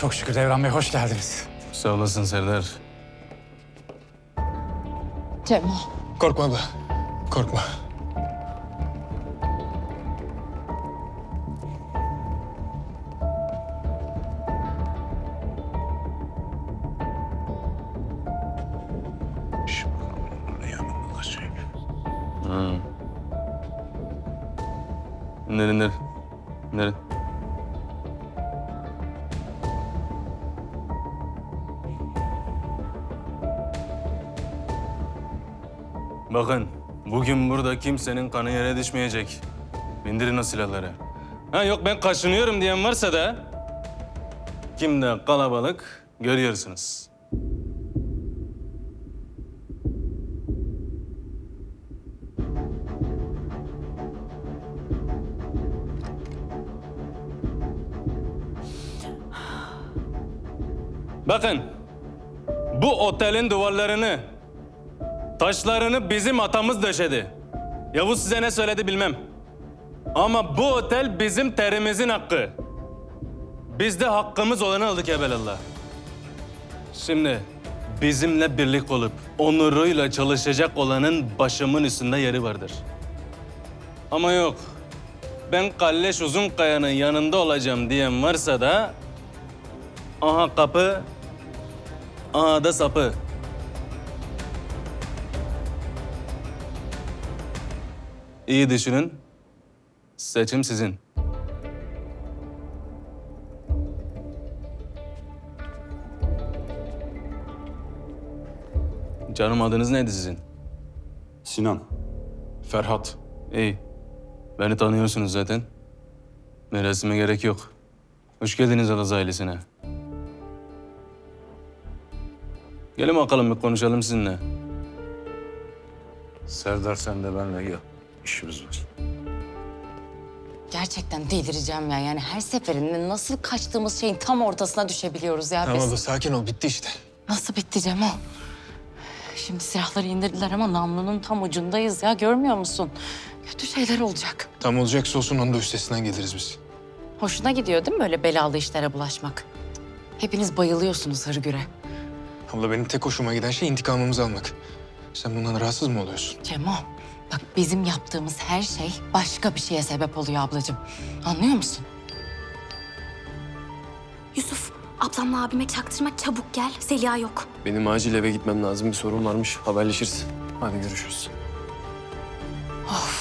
Çok şükür Devran Bey hoş geldiniz. Sağ olasın Serdar. Cemo. Korkma abla. Korkma. Nere nere? Nere? Bakın, bugün burada kimsenin kanı yere düşmeyecek. Bindirin o silahları. Ha yok ben kaşınıyorum diyen varsa da... ...kimde kalabalık görüyorsunuz. Bakın, bu otelin duvarlarını, taşlarını bizim atamız döşedi. Yavuz size ne söyledi bilmem. Ama bu otel bizim terimizin hakkı. Biz de hakkımız olanı aldık evelallah. Şimdi bizimle birlik olup onuruyla çalışacak olanın başımın üstünde yeri vardır. Ama yok. Ben Kalleş Uzunkaya'nın yanında olacağım diyen varsa da Aha kapı, aha da sapı. İyi düşünün. Seçim sizin. Canım adınız neydi sizin? Sinan. Ferhat. İyi. Beni tanıyorsunuz zaten. Merasime gerek yok. Hoş geldiniz Alaz ailesine. Gelin bakalım bir konuşalım sizinle. Serdar sen de benle gel. İşimiz var. Gerçekten delireceğim ya. Yani her seferinde nasıl kaçtığımız şeyin tam ortasına düşebiliyoruz ya Tamam biz. abla sakin ol. Bitti işte. Nasıl bitti Cemo? Şimdi silahları indirdiler ama namlunun tam ucundayız ya. Görmüyor musun? Kötü şeyler olacak. Tam olacaksa olsun onun da üstesinden geliriz biz. Hoşuna gidiyor değil mi böyle belalı işlere bulaşmak? Hepiniz bayılıyorsunuz Hırgür'e. Abla benim tek hoşuma giden şey intikamımızı almak. Sen bundan rahatsız mı oluyorsun? Cemo, Bak bizim yaptığımız her şey başka bir şeye sebep oluyor ablacığım. Anlıyor musun? Yusuf, ablamla abime çaktırma çabuk gel. Zeliha yok. Benim acil eve gitmem lazım. Bir sorun varmış. Haberleşiriz. Hadi görüşürüz. Of.